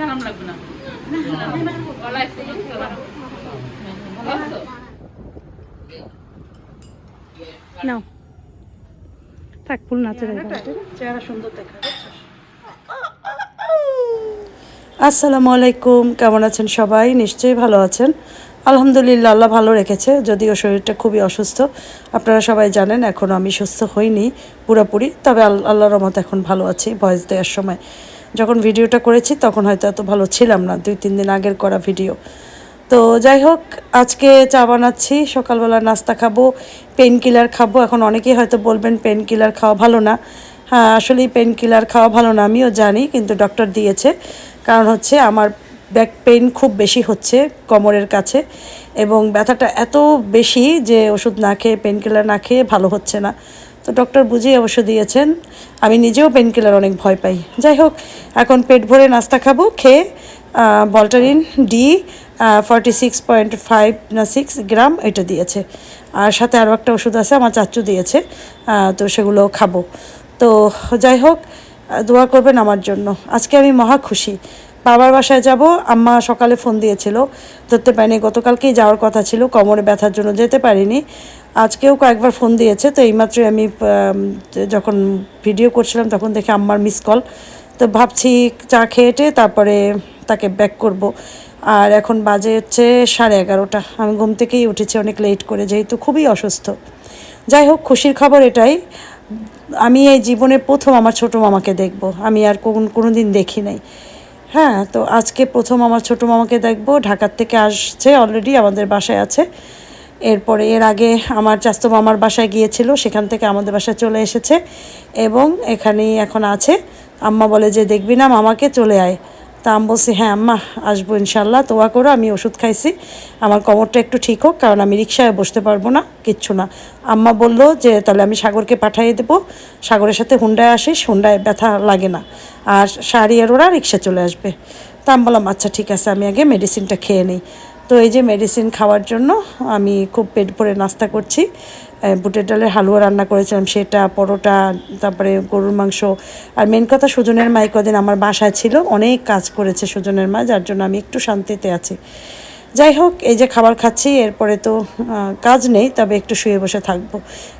সালাম লাগবে না? নাও। থাক ফুল নাচে চেহারা সুন্দর দেখা আসসালামু আলাইকুম কেমন আছেন সবাই? নিশ্চয়ই ভালো আছেন। আলহামদুলিল্লাহ আল্লাহ ভালো রেখেছে যদিও শরীরটা খুবই অসুস্থ। আপনারা সবাই জানেন এখন আমি সুস্থ হইনি পুরোপুরি তবে আল- আল্লাহর রহমত এখন ভালো আছি ভয়েস দেওয়ার সময়। যখন ভিডিওটা করেছি, তখন হয়তো এত ভালো ছিলাম না, দুই, তিন দিন আগের করা ভিডিও। তো যাই হোক, আজকে চা বানাচ্ছি, সকালবেলা নাস্তা খাব পেন কিলার খাব। এখন অনেকেই হয়তো বলবেন পেন কিলার খাওয়া ভালো না। হ্যাঁ আসলেই পেন কিলার খাওয়া ভালো না, আমিও জানি, কিন্তু ডক্টর দিয়েছে। কারণ হচ্ছে আমার ব্যাক পেইন খুব বেশি হচ্ছে কোমরের কাছে এবং ব্যথাটা এত বেশি যে ওষুধ না খেয়ে পেন কিলার না খেয়ে ভালো হচ্ছে না। তো ডক্টর বুঝিয়ে অবশ্য দিয়েছেন, আমি নিজেও পেন কিলার অনেক ভয় পাই। যাই হোক, এখন পেট ভরে নাস্তা খাব, খেয়ে বল্টারিন D forty six point five না সিক্স গ্রাম এটা দিয়েছে। আর সাথে আরও একটা ওষুধ আছে, আমার চাচু দিয়েছে তো সেগুলো খাব। তো যাই হোক দোয়া করবেন আমার জন্য। আজকে আমি মহা খুশি। বাবার বাসায় যাব, আম্মা সকালে ফোন দিয়েছিল, ধরতে পারিনি, গতকালকেই যাওয়ার কথা ছিল, কোমরে ব্যথার জন্য যেতে পারিনি। আজকেও কয়েকবার ফোন দিয়েছে, তো এইমাত্রই আমি যখন ভিডিও করছিলাম তখন দেখে আম্মার মিস কল, তো ভাবছি চা খেয়েটে তারপরে তাকে ব্যাক করব। আর এখন বাজে হচ্ছে সাড়ে এগারোটা, আমি ঘুম থেকেই উঠেছি অনেক লেট করে, যেহেতু খুবই অসুস্থ। যাই হোক, খুশির খবর এটাই, আমি এই জীবনে প্রথম আমার ছোটো মামাকে দেখব, আমি আর কোন কোনো দিন দেখি নাই। হ্যাঁ তো আজকে প্রথম আমার ছোটো মামাকে দেখব, ঢাকার থেকে আসছে অলরেডি আমাদের বাসায় আছে। এরপরে এর আগে আমার চাস্তো মামার বাসায় গিয়েছিল, সেখান থেকে আমাদের বাসায় চলে এসেছে এবং এখানেই এখন আছে। আম্মা বলে যে, দেখবি না মামাকে, চলে আয়। তা আমি বলছি হ্যাঁ আম্মা, আসব ইনশাল্লাহ তোয়া করো, আমি ওষুধ খাইছি। আমার কোমরটা একটু ঠিক হোক, কারণ আমি রিক্সায় বসতে পারব না, কিচ্ছু না। আম্মা বলল যে, তাহলে আমি সাগরকে পাঠিয়ে দেবো। সাগরের সাথে হুন্ডায় আসিস, হুন্ডায় ব্যথা লাগে না। আর শাড়ি আর ওরা রিক্সা চলে আসবে। তা আমি বললাম আচ্ছা ঠিক আছে, আমি আগে মেডিসিনটা খেয়ে নিই। তো এই যে মেডিসিন খাওয়ার জন্য আমি খুব পেট ভরে নাস্তা করছি। বুটের ডালের হালুয়া রান্না করেছিলাম, সেটা, পরোটা, তারপরে গরুর মাংস। আর মেন কথা সুজনের মা কদিন আমার বাসায় ছিল, অনেক কাজ করেছে সুজনের মা, যার জন্য আমি একটু শান্তিতে আছি। যাই হোক, এই যে খাবার খাচ্ছি, এরপরে তো কাজ নেই, তবে একটু শুয়ে বসে থাকব।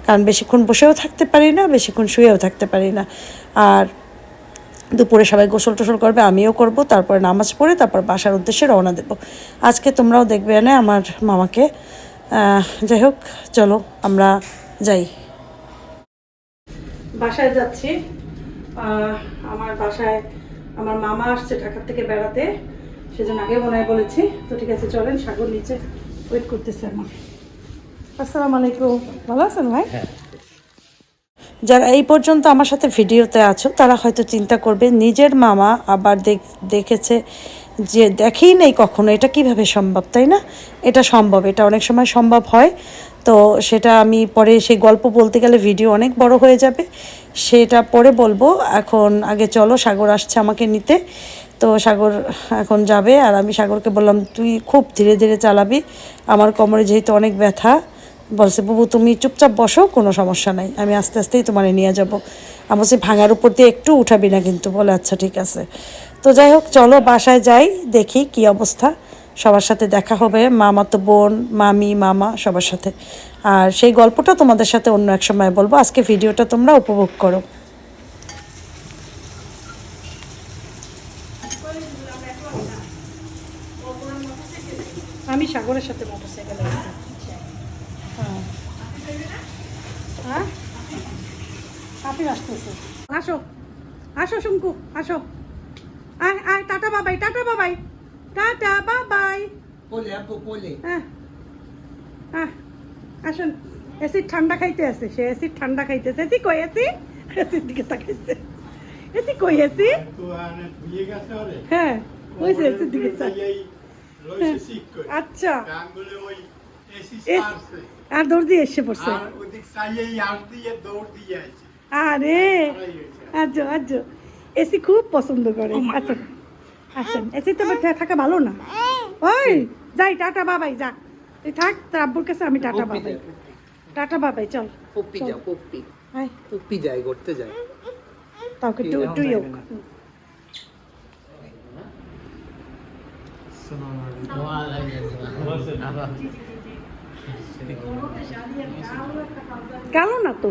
কারণ বেশিক্ষণ বসেও থাকতে পারি না, বেশিক্ষণ শুয়েও থাকতে পারি না। আর দুপুরে সবাই গোসল টোসল করবে আমিও করব তারপর নামাজ পড়ে তারপর বাসার উদ্দেশ্যে রওনা দেব। আজকে তোমরাও দেখবে না আমার মামাকে। যাই হোক চলো আমরা যাই। বাসায় যাচ্ছি। আমার বাসায় আমার মামা আসছে ঢাকা থেকে বেড়াতে সেজন্য আগে মনে হয় বলেছি। তো ঠিক আছে চলেন সাগর নিচে ওয়েট করতেছে আমার। আসসালামু আলাইকুম। ভালো আছেন ভাই? যারা এই পর্যন্ত আমার সাথে ভিডিওতে আছো, তারা হয়তো চিন্তা করবে, নিজের মামা আবার দেখ- দেখেছে যে দেখেই নেই কখনো, এটা কীভাবে সম্ভব, তাই না? এটা সম্ভব, এটা অনেক সময় সম্ভব হয়। তো সেটা আমি পরে সেই গল্প বলতে গেলে ভিডিও অনেক বড় হয়ে যাবে। সেটা পরে বলব। এখন আগে চলো, সাগর আসছে আমাকে নিতে। তো সাগর এখন যাবে, আর আমি সাগরকে বললাম, তুই খুব ধীরে ধীরে চালাবি। আমার কোমরে যেহেতু অনেক ব্যথা বলছে, বাবু, তুমি চুপচাপ বসো, কোনো সমস্যা নাই, আমি আস্তে আস্তেই তোমার নিয়ে যাব। আমি বলছি, ভাঙার উপর দিয়ে একটু উঠাবি না কিন্তু। বলে আচ্ছা ঠিক আছে। তো যাই হোক, চলো বাসায় যাই, দেখি কি অবস্থা। সবার সাথে দেখা হবে, মামা তো বোন, মামি, মামা, সবার সাথে। আর সেই গল্পটা তোমাদের সাথে অন্য এক সময় বলব। আজকে ভিডিওটা তোমরা উপভোগ করো আমি সাগরের সাথে মোটরসাইকেলে হ্যাঁ হ্যাঁ আপনি আসতেছে আসো আসো শঙ্কু আসো আয় আয় টাটা বাবাই টাটা বাবাই টাটা বাবাই Pole, আপু পলে হ্যাঁ হ্যাঁ আসুন এসিড আছে সে এসিড ঠান্ডা খাইতেছে। এসি কই এসি? এসির দিকে তাকাইছে। এসি কই এসি? গেছে হ্যাঁ ওই যে এসির দিকে করে আচ্ছা। এসি এস- আর দৌড় দিয়ে এসে পড়ছে। আর। আজো আজো। এসি খুব পছন্দ করে। আচ্ছা আসেন এসি তো থাকা ভালো না। ওই যাই টাটা বাবাই যা। তুই থাক তোর আব্বুর কাছে আমি টাটা বাবাই। টাটা বাবাই চল। পপ্পি যাও পপ্পি। আয়। পপ্পি যায় ঘুরতে যায় তাকে টু টু ইয়োক কালো না। তো?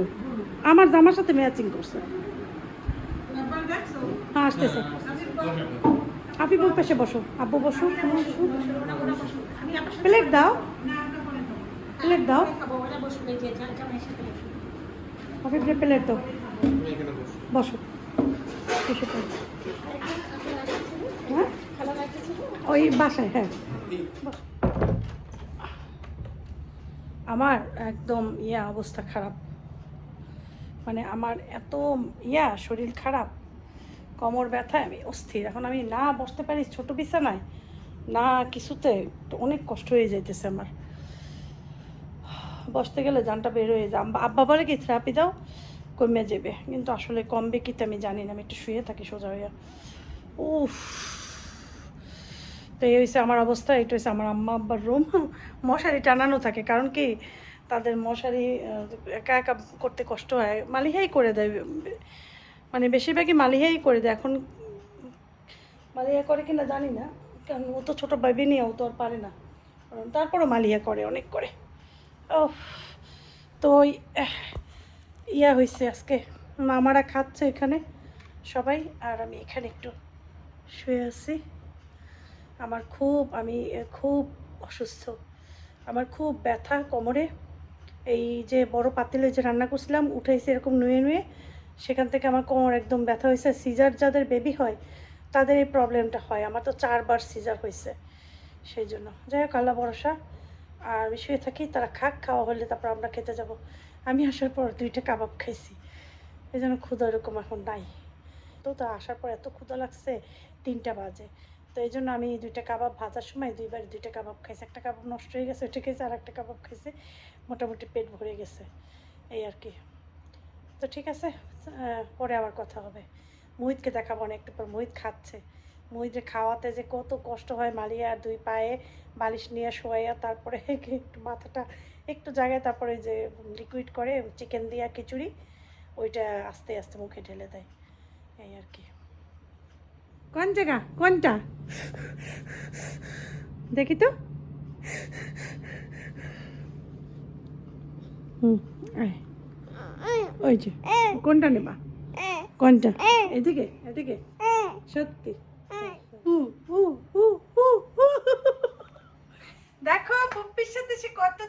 আমার জামার সাথে ম্যাচিং করছে। হ্যাঁ আসতেছে। হাবিবুর পাশে বসো। আব্বু বসো। বসো। প্লেট দাও। প্লেট দাও। হাবিবরে প্লেট দাও। বসো। বসো হ্যাঁ? ওই বাসায় হ্যাঁ। আমার একদম ইয়া অবস্থা খারাপ। মানে আমার এত ইয়া শরীর খারাপ। কোমর ব্যথায় আমি অস্থির। এখন আমি না বসতে পারি ছোট বিছানায় না কিছুতে তো অনেক কষ্ট হয়ে যাইতেছে আমার। বসতে গেলে জানটা বের হয়ে যায়। আব্বা- বলে কি থেরাপি দাও কমে যাবে কিন্তু আসলে কমবে কি আমি জানি না, আমি একটু শুয়ে থাকি সোজা হইয়া। উফ। তো এই হয়েছে আমার অবস্থা, এটা হয়েছে আমার আম্মা আব্বার রুম। মশারি টানানো থাকে, কারণ কি, তাদের মশারি একা একা করতে কষ্ট হয়। মালিহাই করে দেয়। মানে বেশিরভাগই মালিহাই করে দেয়। এখন মালিহা করে কিনা জানি না, কারণ ও তো ছোটো বেবি নিয়ে ও তো আর পারে না। তারপরও মালিহা করে, অনেক করে। ও তো ইয়া হয়েছে আজকে। মামারা খাচ্ছে এখানে, সবাই, আর আমি এখানে একটু শুয়ে আছি। আমার খুব, আমি খুব অসুস্থ। আমার খুব ব্যথা কোমরে। এই যে বড় পাতিলে যে রান্না করছিলাম, উঠাইছি এরকম নুয়ে নুয়ে, সেখান থেকে আমার কোমর একদম ব্যথা হয়েছে সিজার যাদের বেবি হয়, তাদের এই প্রবলেমটা হয়। আমার তো চারবার সিজার হয়েছে সেই জন্য। যাই হোক, আল্লাহ ভরসা। আর আমি শুয়ে থাকি তারা খাক, খাওয়া হলে তারপর আমরা খেতে যাব। আমি আসার পর দুইটা কাবাব খাইছি। এই জন্য ক্ষুধা এরকম এখন নাই। তো তা আসার পর এত ক্ষুধা লাগছে, তিনটা বাজে। তো এই জন্য আমি দুইটা কাবাব ভাজার সময় দুইবার দুইটা কাবাব খাইছি। একটা কাবাব নষ্ট হয়ে গেছে ওইটা খেয়েছি আর একটা কাবাব খাইছি। মোটামুটি পেট ভরে গেছে। এই আর কি। তো ঠিক আছে পরে আবার কথা হবে। মুহিতকে দেখাবো অনেকটা পর। মুহিত খাচ্ছে। মুহিতকে খাওয়াতে যে কত কষ্ট হয় মালিয়া দুই পায়ে বালিশ নিয়ে শোয়াইয়া তারপরে একটু মাথাটা একটু জায়গায় তারপরে যে লিকুইড করে চিকেন দিয়া খিচুড়ি ওইটা আস্তে আস্তে মুখে ঢেলে দেয়। এই আর কি। কোন জায়গা? কোনটা? দেখি তো। হুম ওই যে কোনটা নেবা? কোনটা? এদিকে এদিকে। সত্যি। দেখো, পুপ্পির সাথে সে কত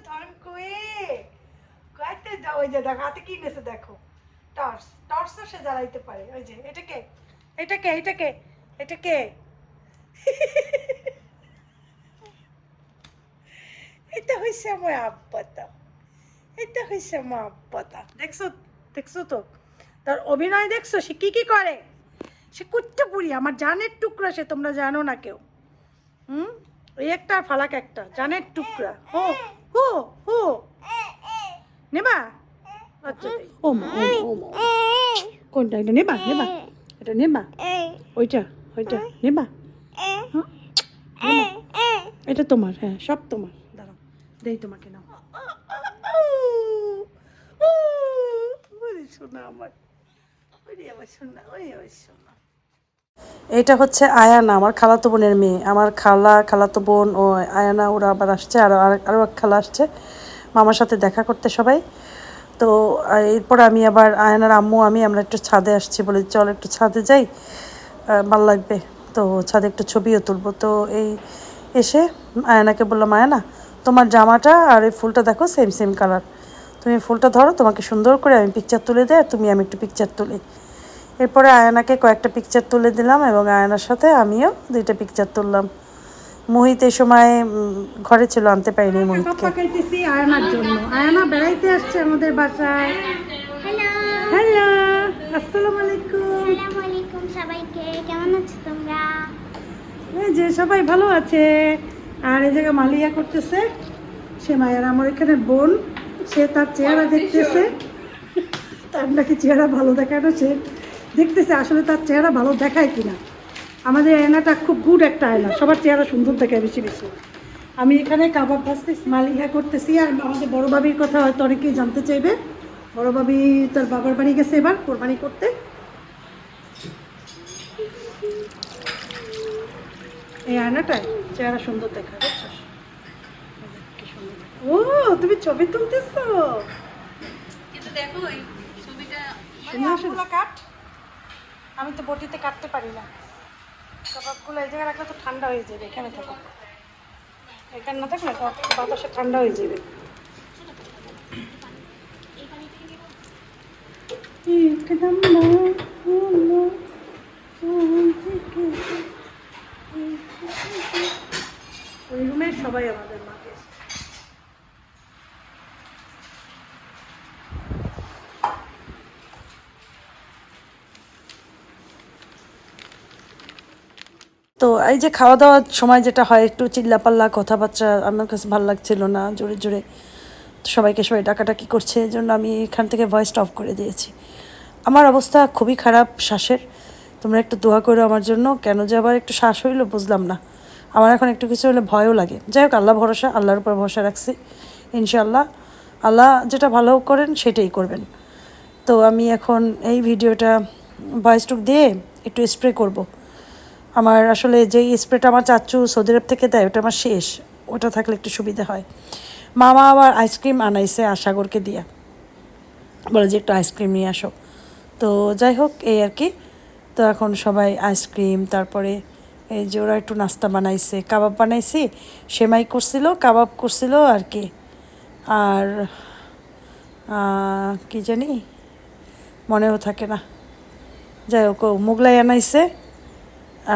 কত ওই যে দেখো, হাতে কি নেছে দেখো। টর্চ সে জ্বালাইতে পারে। ওই যে, এটা কে? এটা কে? এটা কে? এটা কে? এটা হয়েছে আমার আব্বাতা। এটা হয়েছে আমার আব্বাতা। দেখছ দেখছ তো? তার অভিনয় দেখছ? সে কি কি করে? সে কুট্টে পুরি আমার জানের টুকরা সে তোমরা জানো না কেউ। হুম? ওই একটা আর ফালাক একটা জানের টুকরা। হো হো হো। নেবা? আচ্ছা ও মা ও মা, কোনটা এটা? নেবা নেবা। এটা নেবা। ওইটা ওইটা। নেবা। হ্যাঁ? এটা তোমার হ্যাঁ সব তোমার। দাঁড়াও দেই তোমাকে নাও। শোনা আমার ওরে আমার শোনা ওরে আমার শোনা এটা হচ্ছে আয়ানা, আমার খালাতো বোনের মেয়ে। আমার খালা, খালাতো বোন ও আয়ানা, ওরা আবার আসছে আরও আর- আরও এক খালা আসছে। মামার সাথে দেখা করতে সবাই। তো এরপর আমি আবার আয়ানার আম্মু, আমি, আমরা একটু ছাদে আসছি বলে চল একটু ছাদে যাই ভালো লাগবে। তো ছাদে একটু ছবিও তুলবো। তো এই এসে আয়নাকে বললাম, আয়না, তোমার জামাটা আর এই ফুলটা দেখো সেম সেম কালার তুমি ফুলটা ধরো, তোমাকে সুন্দর করে আমি পিকচার তুলে দেয় আর তুমি আমি একটু পিকচার তুলি। এরপরে আয়নাকে কয়েকটা পিকচার তুলে দিলাম এবং আয়নার সাথে আমিও দুইটা পিকচার তুললাম। মোহিত এই সময় ঘরে ছিল আনতে পারিনি মোহিতকে। আয়নার জন্য। আয়না বেড়াইতে আসছে আমাদের বাসায়। হ্যালো হ্যালো আসসালামু আলাইকুম। আলাইকুম সবাইকে। কেমন আছো তোমরা? এই যে সবাই ভালো আছে। আর এই জায়গায় মালিয়া করতেছে। সে মায়ের আমার এখানে বোন। সে তার চেহারা দেখতেছে। তার নাকি চেহারা ভালো দেখানো সে। দেখতেছে আসলে তার চেহারা ভালো দেখায় কিনা। আমাদের আয়নাটা খুব গুড একটা আয়না সবার চেহারা সুন্দর দেখায় বেশি বেশি। আমি এখানে কাবাব ভাজতেছি মালিহা করতেছি আর আমাদের বড় বাবির কথা হয়তো অনেকেই জানতে চাইবে। বড় বাবি তার বাবার বাড়ি গেছে এবার কোরবানি করতে। এই আয়নাটায় চেহারা সুন্দর দেখা। ও তুমি ছবি তুলতেছো? কিন্তু দেখো ছবিটা সুন্দর কাট আমি তো বটিতে কাটতে পারি না। কাবাবগুলো এই জায়গায় রাখলে তো ঠান্ডা হয়ে যাবে এখানে থাকো। এখানে না থাকলে বাতাসে ঠান্ডা হয়ে যাবে। একদম ওই রুমে সবাই আমাদের মাকে তো এই যে খাওয়া দাওয়ার সময় যেটা হয়, একটু চিল্লাপাল্লা কথাবার্তা আমার কাছে ভালো লাগছিল না, জোরে জোরে। সবাইকে সবাই ডাকাডাকি করছে এই জন্য আমি এখান থেকে ভয়েসটা অফ করে দিয়েছি। আমার অবস্থা খুবই খারাপ শ্বাসের। তোমরা একটু দোয়া করো আমার জন্য, কেন যে আবার একটু শ্বাস হইল বুঝলাম না। আমার এখন একটু কিছু হলে ভয়ও লাগে। যাই হোক, আল্লাহ ভরসা, আল্লাহর উপর ভরসা রাখছি ইনশাল্লাহ আল্লাহ যেটা ভালো করেন, সেটাই করবেন। তো আমি এখন এই ভিডিওটা ভয়েসটুক দিয়ে একটু স্প্রে করব। আমার আসলে যেই স্প্রেটা আমার চাচ্চু সৌদি আরব থেকে দেয়, ওটা আমার শেষ। ওটা থাকলে একটু সুবিধা হয়। মামা আবার আইসক্রিম আনাইছে আশাগরকে দিয়া। বলে যে, একটু আইসক্রিম নিয়ে আসো। তো যাই হোক, এই আর কি। তো এখন সবাই আইসক্রিম তারপরে এই যে ওরা একটু নাস্তা বানাইছে, কাবাব বানাইছি, সেমাই করছিল, কাবাব করছিল আর কি। আর কি জানি? মনেও থাকে না। যাই হোক মোগলাই আনাইছে।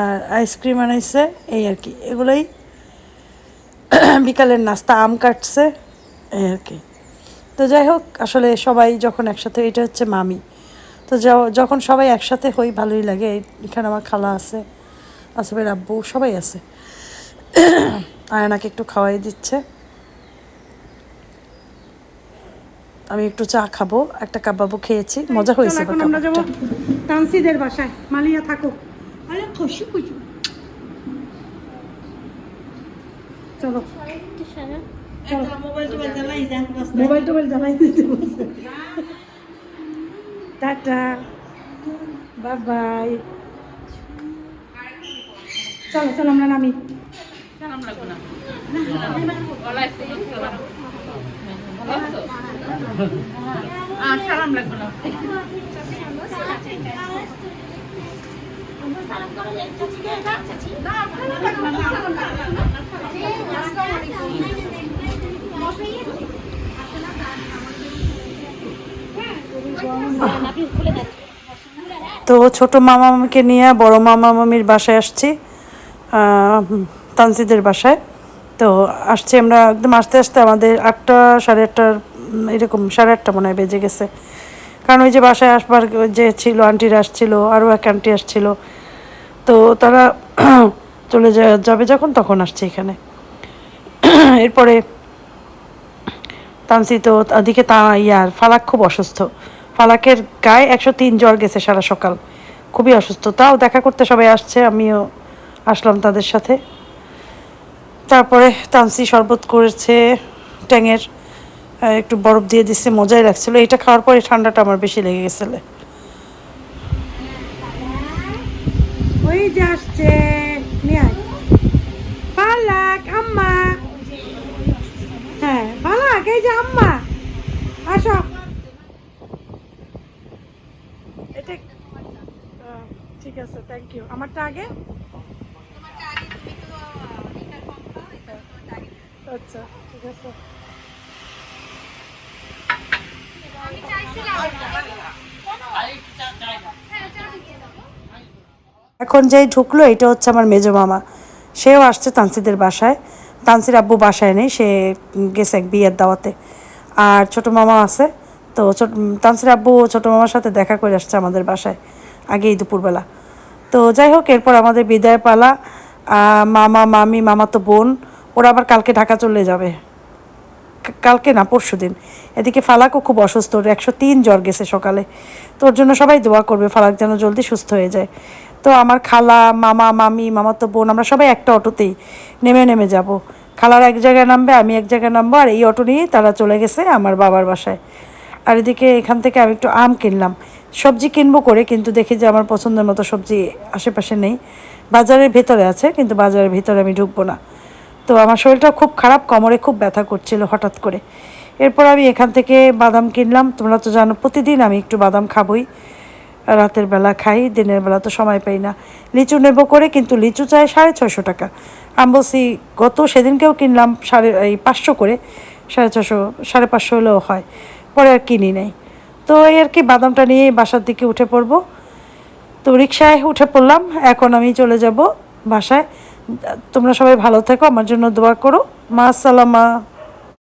আর আইসক্রিম আনাইছে এই আর কি। এগুলোই বিকালের নাস্তা আম কাটছে এই আর কি। তো যাই হোক আসলে সবাই যখন একসাথে এটা হচ্ছে মামি। তো যখন সবাই একসাথে হই ভালোই লাগে। এখানে আমার খালা আছে আসবের আব্বু সবাই আছে। আয়নাকে একটু খাওয়াই দিচ্ছে। আমি একটু চা খাব একটা কাবাবও খেয়েছি। মজা হয়েছে আমরা যাব তানসিদের বাসায়। মালিয়া থাকো আরে খুশি খুশি চলো মোবাইল টোবাইল জ্বালাই দিতে বলছে টাটা বাই বাই চলো চলো আমরা নামি সালাম লাগবে না তো ছোট মামা মামিকে নিয়ে, বড় মামা মামির বাসায় আসছি তানসিদের বাসায়। তো আসছি আমরা একদম আস্তে আস্তে আমাদের আটটা, সাড়ে আটটার এরকম সাড়ে আটটা মনে হয় বেজে গেছে। কারণ ওই যে বাসায় আসবার যে ছিল, আন্টিরা আসছিল, আরও এক আন্টি আসছিল। তো তারা চলে যাবে যখন, তখন আসছে এখানে। এরপরে তানসি তো ওদিকে তা ইয়ার ফালাক খুব অসুস্থ। ফালাকের গায়ে একশো তিন জ্বর গেছে সারা সকাল। খুবই অসুস্থ। তাও দেখা করতে সবাই আসছে, আমিও আসলাম তাদের সাথে। তারপরে তানসি শরবত করেছে ট্যাঙের। একটু বরফ দিয়ে দিচ্ছে মজাই লাগছিল। এটা খাওয়ার পরে ঠান্ডাটা আমার বেশি লেগে গেছিল। ওই আম্মা। হ্যাঁ এই যে আম্মা। এটা ঠিক আছে ইউ আমারটা আগে? আচ্ছা ঠিক আছে। এখন যেই ঢুকলো, এটা হচ্ছে আমার মেজো মামা। সেও আসছে তানসিদের বাসায়। তানসির আব্বু বাসায় নেই, সে গেছে এক বিয়ের দাওয়াতে। আর ছোট মামা আছে। তো ছোট, তানসির আব্বু ছোট মামার সাথে দেখা করে আসছে আমাদের বাসায় আগেই দুপুরবেলা। তো যাই হোক, এরপর আমাদের বিদায় পালা। মামা, মামি, মামা তো বোন, ওরা আবার কালকে ঢাকা চলে যাবে। কালকে না, পরশু দিন। এদিকে ফালাকও খুব অসুস্থ, ওর একশো তিন জ্বর গেছে সকালে। তো ওর জন্য সবাই দোয়া করবে, ফালাক যেন জলদি সুস্থ হয়ে যায়। তো আমার খালা, মামা, মামি মামা তো বোন, আমরা সবাই একটা অটোতেই নেমে নেমে যাব। খালার এক জায়গায় নামবে, আমি এক জায়গায় নামবো, আর এই অটো নিয়েই তারা চলে গেছে আমার বাবার বাসায়। আর এদিকে এখান থেকে আমি একটু আম কিনলাম। সবজি কিনবো করে, কিন্তু দেখি যে আমার পছন্দের মতো সবজি আশেপাশে নেই। বাজারের ভেতরে আছে, কিন্তু বাজারের ভিতরে আমি ঢুকবো না। তো আমার শরীরটা খুব খারাপ, কোমরে খুব ব্যথা করছিল হঠাৎ করে। এরপর আমি এখান থেকে বাদাম কিনলাম। তোমরা তো জানো, প্রতিদিন আমি একটু বাদাম খাবই। রাতের বেলা খাই, দিনের বেলা তো সময় পাই না। লিচু নেব করে, কিন্তু লিচু চাই সাড়ে ছশো টাকা। আমি বলছি, গত সেদিনকেও কিনলাম সাড়ে, এই পাঁচশো করে, সাড়ে ছশো সাড়ে পাঁচশো হলেও হয়। পরে আর কিনি নাই। তো এই আর কি, বাদামটা নিয়ে বাসার দিকে উঠে পড়ব। তো রিক্সায় উঠে পড়লাম, এখন আমি চলে যাব বাসায়। তোমরা সবাই ভালো থেকো, আমার জন্য দোয়া করো। মা আসসালামা।